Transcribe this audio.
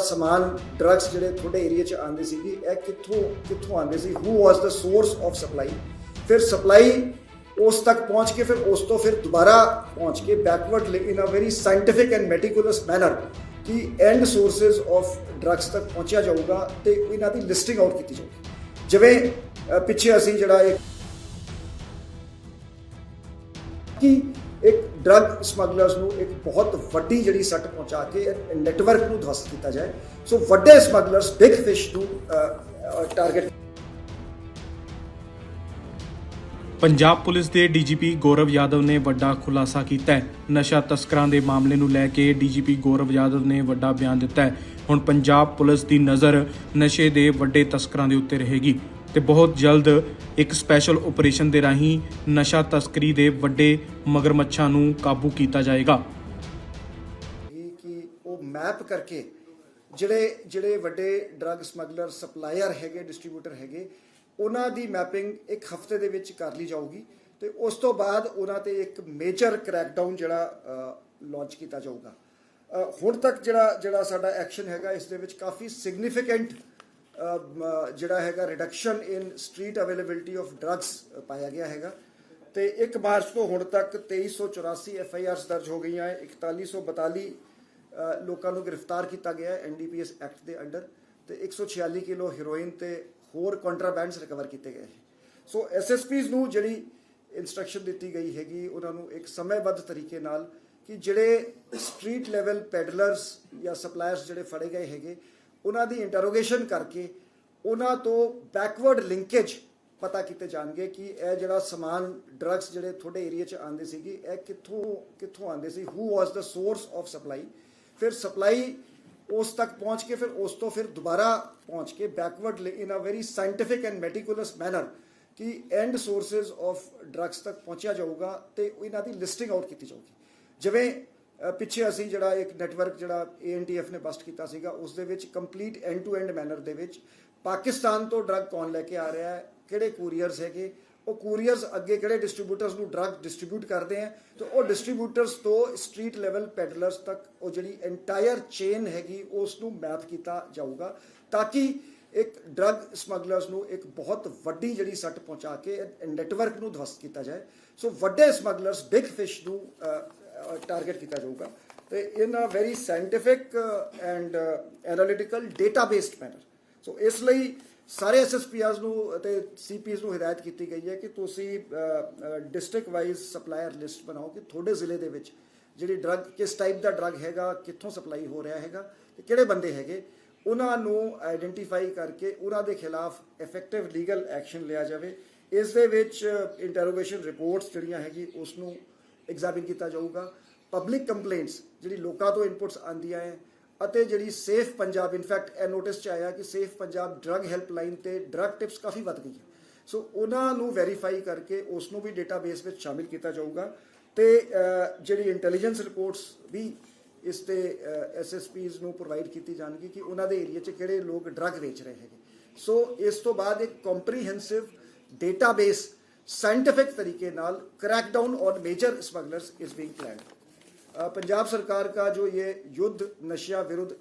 ਸਮਾਨ ਡਰੱਗਸ ਜਿਹੜੇ ਤੁਹਾਡੇ ਏਰੀਆ 'ਚ ਆਉਂਦੇ ਸੀਗੇ, ਇਹ ਕਿੱਥੋਂ ਕਿੱਥੋਂ ਆਉਂਦੇ ਸੀ? Who was the source of supply ਫਿਰ ਸਪਲਾਈ ਉਸ ਤੱਕ ਪਹੁੰਚ ਕੇ, ਫਿਰ ਉਸ ਤੋਂ ਫਿਰ ਦੁਬਾਰਾ ਪਹੁੰਚ ਕੇ backward in a very scientific and meticulous manner ਕਿ ਐਂਡ ਸੋਰਸਸ ਆਫ ਡਰੱਗਸ ਤੱਕ ਪਹੁੰਚਿਆ ਜਾਊਗਾ ਤੇ ਇਹਨਾਂ ਦੀ ਲਿਸਟਿੰਗ ਆਊਟ ਕੀਤੀ ਜਾਊਗੀ। ਜਿਵੇਂ ਪਿੱਛੇ ਅਸੀਂ ਜਿਹੜਾ ਇੱਕ ਕਿ ਇੱਕ ਡਰੱਗ ਸਮਗਲਰਸ ਨੂੰ ਇੱਕ ਬਹੁਤ ਵੱਡੀ ਜਿਹੜੀ ਸੱਟ ਪਹੁੰਚਾ ਕੇ ਨੈਟਵਰਕ ਨੂੰ ਧਵਸਤ ਕੀਤਾ ਜਾਏ। ਸੋ ਵੱਡੇ ਸਮਗਲਰਸ ਬਿਗ ਫਿਸ਼ ਨੂੰ ਟਾਰਗੇਟ ਪੰਜਾਬ ਪੁਲਿਸ ਦੇ ਡੀਜੀਪੀ ਗੌਰਵ ਯਾਦਵ ਨੇ ਵੱਡਾ ਖੁਲਾਸਾ ਕੀਤਾ ਹੈ। ਨਸ਼ਾ ਤਸਕਰਾਂ ਦੇ ਮਾਮਲੇ ਨੂੰ ਲੈ ਕੇ ਡੀਜੀਪੀ ਗੌਰਵ ਯਾਦਵ ਨੇ ਵੱਡਾ ਬਿਆਨ ਦਿੱਤਾ ਹੈ। ਹੁਣ ਪੰਜਾਬ ਪੁਲਿਸ ਦੀ ਨਜ਼ਰ ਨਸ਼ੇ ਦੇ ਵੱਡੇ ਤਸਕਰਾਂ ਦੇ ਉੱਤੇ ਰਹੇਗੀ। ਤੇ ਬਹੁਤ ਜਲਦ ਇੱਕ ਸਪੈਸ਼ਲ ਆਪਰੇਸ਼ਨ ਦੇ ਰਾਹੀਂ ਨਸ਼ਾ ਤਸਕਰੀ ਦੇ ਵੱਡੇ ਮਗਰਮੱਛਾਂ ਨੂੰ ਕਾਬੂ ਕੀਤਾ ਜਾਏਗਾ। ਇਹ ਕਿ ਉਹ ਮੈਪ ਕਰਕੇ ਜਿਹੜੇ ਜਿਹੜੇ ਵੱਡੇ ਡਰੱਗ ਸਮਗਲਰ ਸਪਲਾਇਰ ਹੈਗੇ, ਡਿਸਟ੍ਰੀਬਿਊਟਰ ਹੈਗੇ, ਉਹਨਾਂ ਦੀ ਮੈਪਿੰਗ ਇੱਕ ਹਫ਼ਤੇ ਦੇ ਵਿੱਚ ਕਰ ਲਈ ਜਾਊਗੀ ਤੇ ਉਸ ਤੋਂ ਬਾਅਦ ਉਹਨਾਂ ਤੇ ਇੱਕ ਮੇਜਰ ਕ੍ਰੈਕਡਾਊਨ ਜਿਹੜਾ ਲਾਂਚ ਕੀਤਾ ਜਾਊਗਾ। ਹੁਣ ਤੱਕ ਜਿਹੜਾ ਜਿਹੜਾ ਸਾਡਾ ਐਕਸ਼ਨ ਹੈਗਾ, ਇਸ ਦੇ ਵਿੱਚ ਕਾਫੀ ਸਿਗਨੀਫੀਕੈਂਟ ਜਿਹੜਾ ਹੈਗਾ reduction in street availability of drugs ਪਾਇਆ ਗਿਆ ਹੈਗਾ। ਤੇ 1 ਮਾਰਚ ਤੋਂ ਹੁਣ ਤੱਕ 2384 ਐਫ ਆਈ ਆਰਸ ਦਰਜ ਹੋ ਗਈਆਂ ਹੈ। 4142 ਅ, ਲੋਕਾਂ ਨੂੰ ਗ੍ਰਿਫਤਾਰ ਕੀਤਾ ਗਿਆ ਹੈ ਐਨਡੀਪੀਐਸ ਐਕਟ ਦੇ ਅੰਡਰ। ਤੇ 146 ਕਿਲੋ ਹੈਰੋਇਨ ਤੇ ਹੋਰ ਕੰਟਰਾਬੈਂਡਸ ਰਿਕਵਰ ਕੀਤੇ ਗਏ ਹੈ। ਸੋ ਐਸਐਸਪੀਜ਼ ਨੂੰ ਜਿਹੜੀ ਇਨਸਟਰਕਸ਼ਨ ਦਿੱਤੀ ਗਈ ਹੈਗੀ ਉਹਨਾਂ ਨੂੰ ਇੱਕ ਸਮੇਂਬੱਧ ਤਰੀਕੇ ਨਾਲ ਕਿ ਜਿਹੜੇ ਸਟਰੀਟ ਲੈਵਲ ਪੈਡਲਰਸ ਜਾਂ ਸਪਲਾਇਰਸ ਜਿਹੜੇ ਫੜੇ ਗਏ ਹੈਗੇ ਉਹਨਾਂ ਦੀ ਇੰਟਰੋਗੇਸ਼ਨ ਕਰਕੇ ਉਹਨਾਂ ਤੋਂ ਬੈਕਵਰਡ ਲਿੰਕੇਜ ਪਤਾ ਕੀਤੇ ਜਾਣਗੇ ਕਿ ਇਹ ਜਿਹੜਾ ਸਮਾਨ ਡਰੱਗਸ ਜਿਹੜੇ ਤੁਹਾਡੇ ਏਰੀਆ 'ਚ ਆਉਂਦੇ ਸੀਗੇ, ਇਹ ਕਿੱਥੋਂ ਕਿੱਥੋਂ ਆਉਂਦੇ ਸੀ who was the source of supply ਫਿਰ ਸਪਲਾਈ ਉਸ ਤੱਕ ਪਹੁੰਚ ਕੇ, ਫਿਰ ਉਸ ਤੋਂ ਫਿਰ ਦੁਬਾਰਾ ਪਹੁੰਚ ਕੇ backward in a very scientific and meticulous manner ਕਿ ਐਂਡ ਸੋਰਸਸ ਆਫ ਡਰੱਗਸ ਤੱਕ ਪਹੁੰਚਿਆ ਜਾਊਗਾ ਤੇ ਇਹਨਾਂ ਦੀ ਲਿਸਟਿੰਗ ਆਊਟ ਕੀਤੀ ਜਾਊਗੀ। ਜਿਵੇਂ ਪਿੱਛੇ ਅਸੀਂ ਜਿਹੜਾ ਇੱਕ ਨੈਟਵਰਕ ਜਿਹੜਾ ANTF ਨੇ ਬਸਟ ਕੀਤਾ ਸੀਗਾ, ਉਸ ਦੇ ਵਿੱਚ complete end to end manner ਦੇ ਵਿੱਚ ਪਾਕਿਸਤਾਨ ਤੋਂ ਡਰੱਗ ਕੌਣ ਲੈ ਕੇ ਆ ਰਿਹਾ ਹੈ, ਕਿਹੜੇ ਕੂਰੀਅਰਸ ਹੈਗੇ, ਉਹ ਕੂਰੀਅਰਸ ਅੱਗੇ ਕਿਹੜੇ ਡਿਸਟ੍ਰੀਬਿਊਟਰਸ ਨੂੰ ਡਰੱਗ ਡਿਸਟ੍ਰੀਬਿਊਟ ਕਰਦੇ ਆ ਤੇ ਉਹ ਡਿਸਟ੍ਰੀਬਿਊਟਰਸ ਤੋਂ ਸਟਰੀਟ ਲੈਵਲ ਪੈਡਲਰਸ ਤੱਕ ਉਹ ਜਿਹੜੀ ਐਂਟਾਇਰ ਚੇਨ ਹੈਗੀ, ਉਸ ਨੂੰ ਮੈਪ ਕੀਤਾ ਜਾਊਗਾ, ਤਾਂ ਕਿ ਇੱਕ ਡਰੱਗ ਸਮਗਲਰਸ ਨੂੰ ਇੱਕ ਬਹੁਤ ਵੱਡੀ ਜਿਹੜੀ ਸੱਟ ਪਹੁੰਚਾ ਕੇ ਨੈਟਵਰਕ ਨੂੰ ਧਵਸਤ ਕੀਤਾ ਜਾਏ। ਸੋ ਵੱਡੇ ਸਮਗਲਰਸ ਬਿਗ ਫਿਸ਼ ਨੂੰ ਟਾਰਗੇਟ ਕੀਤਾ ਜਾਊਗਾ। ਤੇ in a very scientific and analytical data based manner so ਇਸ ਲਈ ਸਾਰੇ ਐਸਐਸਪੀਆਰਸ ਨੂੰ ਅਤੇ ਸੀਪੀਸ ਨੂੰ ਹਦਾਇਤ ਕੀਤੀ ਗਈ ਹੈ ਕਿ ਤੁਸੀਂ ਡਿਸਟ੍ਰਿਕਟ ਵਾਈਜ਼ ਸਪਲਾਇਰ ਲਿਸਟ ਬਣਾਓ ਕਿ ਤੁਹਾਡੇ ਜ਼ਿਲ੍ਹੇ ਦੇ ਵਿੱਚ ਜਿਹੜੀ ਡਰੱਗ ਕਿਸ ਟਾਈਪ ਦਾ ਡਰੱਗ ਹੈਗਾ, ਕਿੱਥੋਂ ਸਪਲਾਈ ਹੋ ਰਿਹਾ ਹੈਗਾ, ਤੇ ਕਿਹੜੇ ਬੰਦੇ ਹੈਗੇ, ਉਹਨਾਂ ਨੂੰ ਆਈਡੈਂਟੀਫਾਈ ਕਰਕੇ ਉਹਨਾਂ ਦੇ ਖਿਲਾਫ ਇਫੈਕਟਿਵ ਲੀਗਲ ਐਕਸ਼ਨ ਲਿਆ ਜਾਵੇ। ਇਸ ਦੇ ਵਿੱਚ ਇੰਟਰੋਗੇਸ਼ਨ ਰਿਪੋਰਟਸ ਜਿਹੜੀਆਂ ਹੈਗੀ, ਉਸ ਨੂੰ ਐਗਜ਼ਾਮਿਨ ਕੀਤਾ ਜਾਊਗਾ। ਪਬਲਿਕ ਕੰਪਲੇਂਟਸ ਜਿਹੜੀ ਲੋਕਾਂ ਤੋਂ ਇਨਪੁਟਸ ਆਉਂਦੀਆਂ ਹੈ ਅਤੇ ਜਿਹੜੀ ਸੇਫ ਪੰਜਾਬ ਇਨਫੈਕਟ ਇਹ ਨੋਟਿਸ ਚ ਆਇਆ ਕਿ ਸੇਫ ਪੰਜਾਬ ਡਰੱਗ ਹੈਲਪਲਾਈਨ ਤੇ ਡਰੱਗ ਟਿਪਸ ਕਾਫੀ ਵੱਧ ਗਈ ਹੈ ਸੋ ਉਹਨਾਂ ਨੂੰ ਵੈਰੀਫਾਈ ਕਰਕੇ ਉਸ ਨੂੰ ਵੀ ਡੇਟਾਬੇਸ ਵਿੱਚ ਸ਼ਾਮਿਲ ਕੀਤਾ ਜਾਊਗਾ। ਤੇ ਜਿਹੜੀ ਇੰਟੈਲੀਜੈਂਸ ਰਿਪੋਰਟਸ ਵੀ ਇਸ ਤੇ ਐਸਐਸਪੀਜ਼ ਨੂੰ ਪ੍ਰੋਵਾਈਡ ਕੀਤੀ ਜਾਣਗੀ ਕਿ ਉਹਨਾਂ ਦੇ ਏਰੀਆ 'ਚ ਕਿਹੜੇ ਲੋਕ ਡਰੱਗ ਵੇਚ ਰਹੇ ਹੈਗੇ। ਸੋ ਇਸ ਤੋਂ ਬਾਅਦ ਇੱਕ ਕੰਪਰੀਹੈਂਸਿਵ ਡੇਟਾਬੇਸ ਸਾਇੰਟਿਫਿਕ ਤਰੀਕੇ ਨਾਲ crackdown on major smugglers is being planned Punjab सरकार का जो ये युद्ध नशा विरुद्ध